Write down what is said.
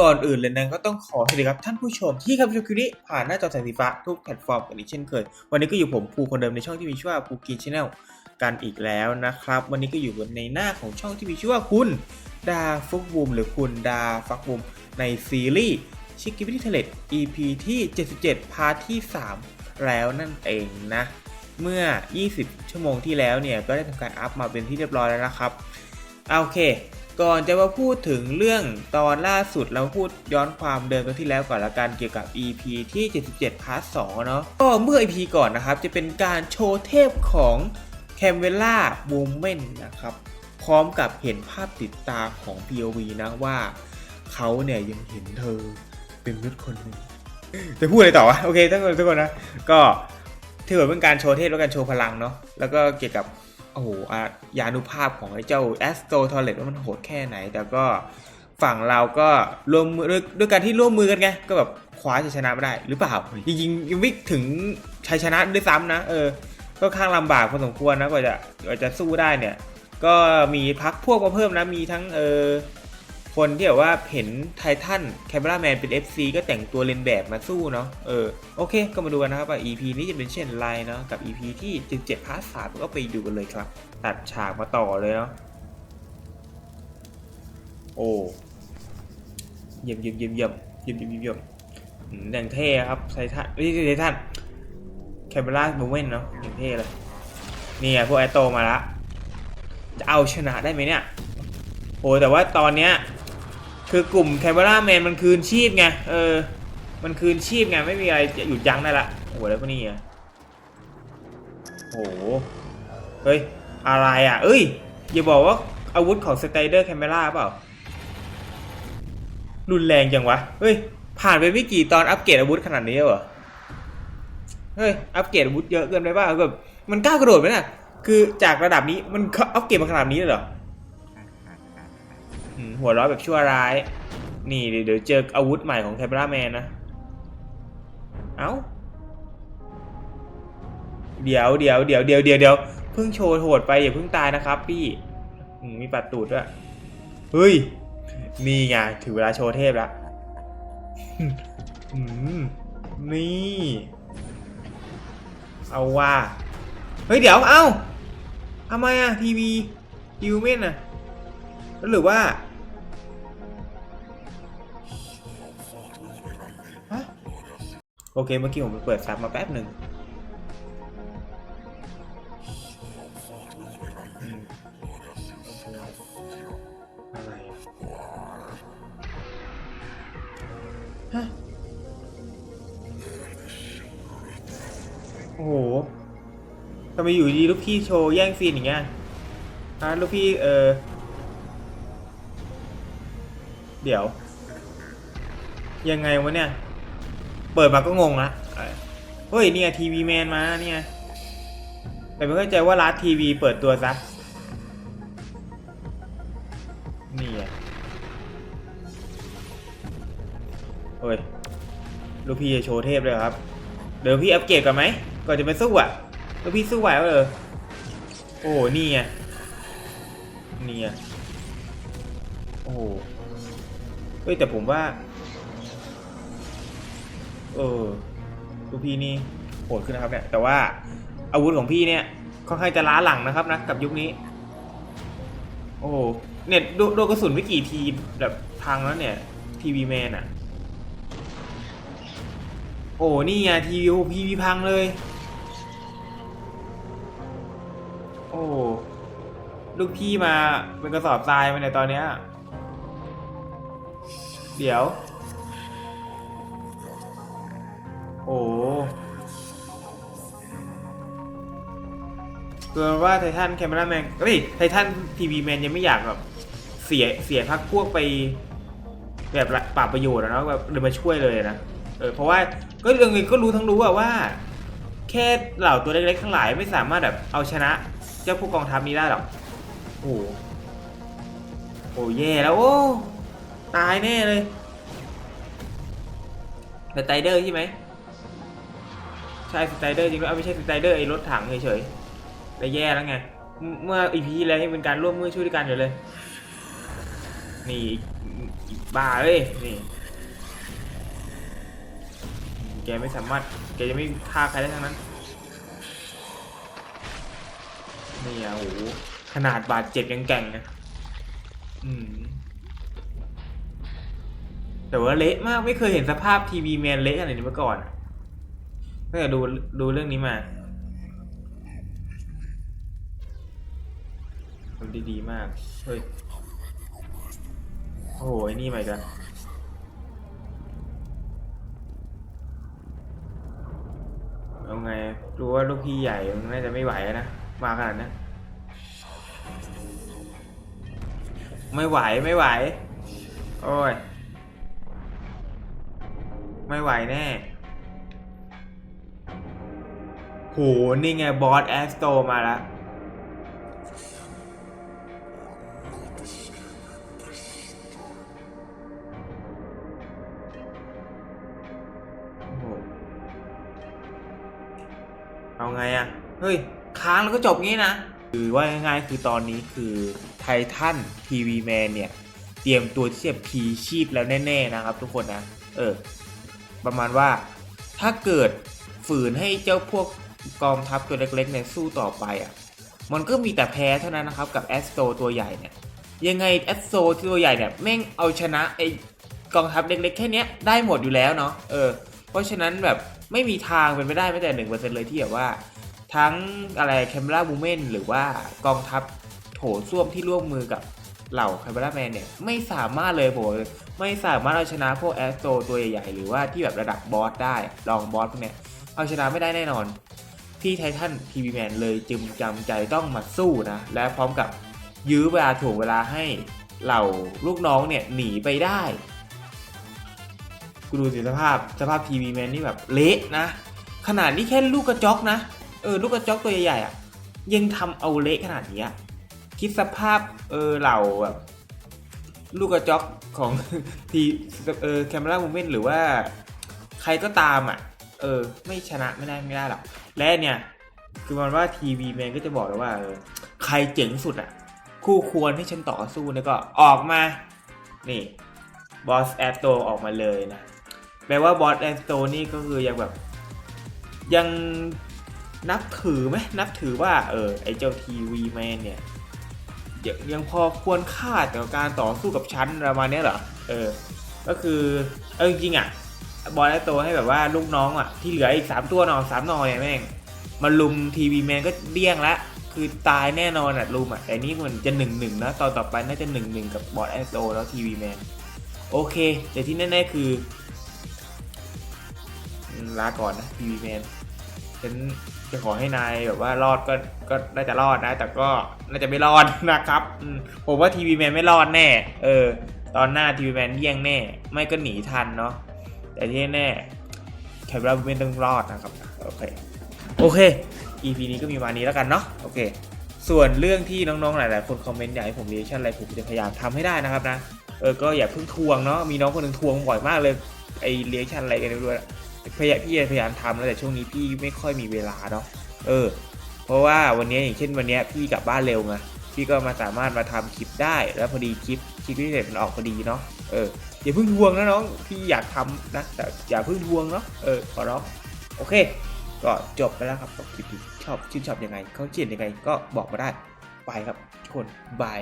ก่อนอื่นเลยนะก็ต้องขอสวัสดีครับท่านผู้ชมที่เข้ามาชมคลิปนี้ผ่านหน้าจอแสงสีฟ้าทุกแพลตฟอร์มกันอีกเช่นเคย วันนี้ก็อยู่ผมภูคนเดิมในช่องที่มีชื่อว่าภูกินชาแนลกันอีกแล้วนะครับ วันนี้ก็อยู่ในหน้าของช่องที่มีชื่อว่าคุณดาฟุกบูมหรือคุณดาฟักบูมในซีรีส์ชิคกี้พายเทเลต EP ที่ 77 พาร์ทที่ 3 แล้วนั่นเองนะ เมื่อ 20 ชั่วโมงที่แล้วเนี่ยก็ได้ทำการอัพมาเป็นที่เรียบร้อยแล้วนะครับโอเค ก่อนจะมาพูดถึงเรื่องตอนล่าสุดเราพูดย้อนความเดิมตอนที่แล้วก่อนละกันเกี่ยวกับ EP ที่ 77พาร์ท2เนาะก็เมื่อ EP ก่อนนะครับ จะเป็นการโชว์เทพของแคมเวล่าบูมเมนนะครับ พร้อมกับเห็นภาพติดตาของ POV นะว่าเขาเนี่ยยังเห็นเธอเป็นมนุษย์คนหนึ่งจะพูดอะไรต่อวะโอเคทุกคนทุกคนนะก็ถือว่าเป็นการโชว์เทพและการโชว์พลังเนาะแล้วก็เกี่ยวกับ อ้โหยานุภาพของไอ้เจ้าแอสโตทอเลตว่ามันโหดแค่ไหน แต่ก็ฝั่งเราก็ร่วมมือด้วยด้วยการที่ร่วมมือกันไง ก็แบบคว้าชัยชนะไม่ได้หรือเปล่า จริงๆยังไม่ถึงชัยชนะด้วยซ้ำนะ เออ ก็ข้างลำบากพอสมควรนะกว่าจะกว่าจะสู้ได้เนี่ย ก็มีพักพวกมาเพิ่มนะ มีทั้งเออ คนที่แบบว่าเห็นไททันแคมราแมนเป็น FC ก็แต่งตัวเลนแบบมาสู้เนาะเออโอเค ก็มาดูกันนะครับว่า EP นี้จะเป็นเช่นไรเนาะกับ EP ที่17พาร์ทสามก็ไปดูกันเลยครับ ตัดฉากมาต่อเลยเนาะโอ้เยี่ยมเยี่ยมเยี่ยมเยี่ยมเยี่ยมเยี่ยมเยี่ยมอย่างเท่ครับไททันนี่ไททันแคมเปอร์มูเวนเนาะอย่างเท่เลยนี่ไงพวกไอโตมาละจะเอาชนะได้ไหมเนี่ยโอ้แต่ว่าตอนเนี้ย คือกลุ่มแคมเ e ราแมนมันคืนชีพไง เออ มันคืนชีพไง ไม่มีอะไรจะหยุดยั้งได้ละ โอ้โห แล้วก็นี่อะโอ้โห เฮ้ย อะไรอะ เอ้ย อย่าบอกว่าอาวุธของสไตเดอร์แคมเ e ราเปล่า รุนแรงจังวะ เฮ้ย ผ่านไปไม่กี่ตอนอัปเกรดอาวุธขนาดนี้วเหรอ เฮ้ย อัปเกรดอาวุธเยอะเกินไปป่ะแบบมันกล้ากระโดดไหมน่ะ คือจากระดับนี้มันอัปเกรดมาขนาดนี้เลยเหรอ หัวร้อยแบบชั่วร้าย นี่เดี๋ยวเจออาวุธใหม่ของแคมเ e ราแมนนะ เอ้า เดี๋ยวเดี๋ยวเดี๋ยวเดี๋ยวเดี๋ยวเดี๋ยวเพิ่งโชว์โหดไปอย่าเพิ่งตายนะครับพี่ มีปัดตูดด้วย เฮ้ย นี่ไงถึงเวลาโชว์เทพแล้วนี่ เอาว่า เฮ้ยเดี๋ยวเอ้าทำไมอะทีวียูเมนอะแล้วหรือว่า โอเค เมื่อกี้ผมเปิดซับมาแป๊บหนึ่งอะไรฮะโอ้โหทำไมอยู่ดีลูกพี่โชว์แย่งซีนอย่างเงี้ยฮะลูกพี่เออเดี๋ยว ยังไงวะเนี่ย เปิดมาก็งงละเอ่อเฮ้ยเนี่ยทีวีแมนมาเนี่ยแต่ไม่เข้าใจว่าร้านทีวีเปิดตัวซะนี่ไงเฮ้ยลูกพี่จะโชว์เทพเลยเหรอครับ เดี๋ยวพี่อัปเกรดก่อนไหมก่อนจะไปสู้อะลูกพี่สู้ไหวเหรอโอ้โหนี่ไงนี่ไงโอ้โหเฮ้ยแต่ผมว่า เออลูกพี่นี่โหดขึ้นนะครับเนี่ย แต่ว่าอาวุธของพี่เนี่ยค่อนข้างจะล้าหลังนะครับนะกับยุคนี้ โอ้โหเนี่ยโดโดนกระสุนไม่กี่ทีแบบพังแล้วเนี่ยทีวีแมนอะโอ้นี่ไงทีวีพีวีพังเลย โอ้ลูกพี่มาเป็นกระสอบทรายมาในตอนเนี้ย เดี๋ยว คือว่าไททันแคมเ e ราแมนเฮ้ยไททันทีวีแมนยังไม่อยากแบบเสียเสียพักพวกไปแบบปราบประโยชน์อะเนาะแบบเดินมาช่วยเลยนะเออเพราะว่าก็เรื่องนี้ก็รู้ทั้งรู้อะว่า แค่เหล่าตัวเล็กๆทั้งหลายไม่สามารถแบบเอาชนะเจ้าผู้กองทัพนี้ได้หรอกโอ้โหโอ้แย่แล้วโอ้ตายแน่เลยสไตรเดอร์ใช่ไหมใช่สไตรเดอร์จริงๆเอาไม่ใช่สไตรเดอร์ไอ้รถถังเฉยๆ แต่แย่แล้วไง เมื่ออีพีแล้วให้เป็นการร่วมมือช่วยด้วยกันอยู่เลย นี่บ้าเลยนี่ แกไม่สามารถ แกจะไม่ฆ่าใครได้ทั้งนั้น นี่อะโอ้โหขนาดบาดเจ็บยังแกร่งนะอืมแต่ว่าเละมากไม่เคยเห็นสภาพทีวีแมนเละขนาดนี้มาก่อนอะตั้งแต่ดูดูเรื่องนี้มา ทำได้ดีมาก เฮ้ย โอ้โหไอ้นี่ใหม่กันเอาไง รู้ว่าลูกพี่ใหญ่มันน่าจะไม่ไหวนะ มาขนาดนั้นไม่ไหวไม่ไหว โอ้ย ไม่ไหวแน่โหนี่ไงบอสแอสโตมาแล้ว เอาไงอะเฮ้ย ค้างแล้วก็จบงี้นะ คือว่าง่ายๆคือตอนนี้คือไททันทีวีแมนเนี่ย เตรียมตัวที่จะพีชีพแล้วแน่ๆนะครับทุกคนนะ เออ ประมาณว่าถ้าเกิดฝืนให้เจ้าพวกกองทัพตัวเล็กๆเนี่ยสู้ต่อไปอะ มันก็มีแต่แพ้เท่านั้นนะครับกับแอสโตตัวใหญ่เนี่ย ยังไงแอสโตตัวใหญ่เนี่ยแม่งเอาชนะไอกองทัพเล็กๆแค่เนี้ยได้หมดอยู่แล้วเนาะ เออ เพราะฉะนั้นแบบ ไม่มีทางเป็นไปได้แม้แต่หนึ่งเปอร์เซ็นต์เลยที่แบบว่า ทั้งอะไรแคมเ e ราบูเมนหรือว่ากองทัพโถส้วมที่ร่วมมือกับเหล่าแคมเ e ราแมนเนี่ย ไม่สามารถเลยผมบอกเลยไม่สามารถเอาชนะพวกแอสโตตัวใหญ่ๆ หรือว่าที่แบบระดับบอสได้ลองบอสพวกเนี้ยเอาชนะไม่ได้แน่นอน ที่ไททันทีวีแมนเลยจึงจำใจต้องมาสู้นะ และพร้อมกับยื้อเวลาถ่วงเวลาให้เหล่าลูกน้องเนี่ยหนีไปได้ กูดูสิสภาพสภาพทีวีแมนนี่แบบเละนะ ขนาดนี้แค่ลูกกระจอกนะ เออ ลูกกระจอกตัวใหญ่ๆอะ ยังทำเอาเละขนาดนี้คิดสภาพเออเหล่าแบบลูกกระจอกของทีเออแคมเ e รามูเมนหรือว่าใครก็ตามอะ เออ ไม่ชนะไม่ได้ไม่ได้หรอก และเนี่ย คือมันว่าทีวีแมนก็จะบอกเลยว่าเออใครเจ๋งสุดอะ คู่ควรที่ฉันต่อสู้นี่ก็ออกมา นี่บอสแอตโตออกมาเลยนะ แปลว่าบอสแอตโตนี่ก็คือยังแบบยังนับถือไหมนับถือว่าเออไอเจ้าทีวีแมนเนี่ยยังยังพอควรค่าต่อการต่อสู้กับฉันประมาณนี้เหรอเออ ก็คือเออจริงอะบอลแอตโตให้แบบว่าลูกน้องอะที่เหลืออีกสามตัวนอนสามนอเนี่ยแม่งมาลุมทีวีแมนก็เดี้ยงละคือตายแน่นอนอะลุมอะแต่นี่มันจะหนึ่งหนึ่งนะตอนต่อไปน่าจะหนึ่งหนึ่งกับบอลแอตโตแล้วทีวีแมนโอเค แต่ที่แน่ๆคือ ลาก่อนนะทีวีแมนฉันจะขอให้นายแบบว่ารอดก็ก็น่าจะรอดนะ แต่ก็น่าจะไม่รอดนะครับผมว่าทีวีแมนไม่รอดแน่ เออ ตอนหน้าทีวีแมนเยี่ยงแน่ ไม่ก็หนีทันเนาะแต่ที่แน่แคปราบูเมนต้องรอดนะครับโอเคโอเค EP นี้ก็มีวันนี้แล้วกันเนาะโอเค ส่วนเรื่องที่น้องๆหลาย ๆ คนคอมเมนต์อยากให้ผมเรียชั่นอะไรผมจะพยายามทำให้ได้นะครับนะเออก็อย่าเพิ่งทวงเนาะมีน้องคนหนึ่งทวงบ่อยมากเลยไอเรียชั่นอะไรกันไม่รู้อะ พยายามพี่พยายามทำแล้วแต่ช่วงนี้พี่ไม่ค่อยมีเวลาเนาะเออ เพราะว่าวันนี้อย่างเช่นวันนี้พี่กลับบ้านเร็วไงพี่ก็มาสามารถมาทำคลิปได้แล้วพอดีคลิปคลิปพิเศษมันออกพอดีเนาะเอออย่าเพิ่งทวงนะน้องพี่อยากทำนะแต่อย่าเพิ่งทวงเนาะเออขอร้องโอเค ก็จบไปแล้วครับคลิปชอบชื่นชอบยังไงเขาเชียนยังไงก็บอกมาได้ไปครับทุกคนบาย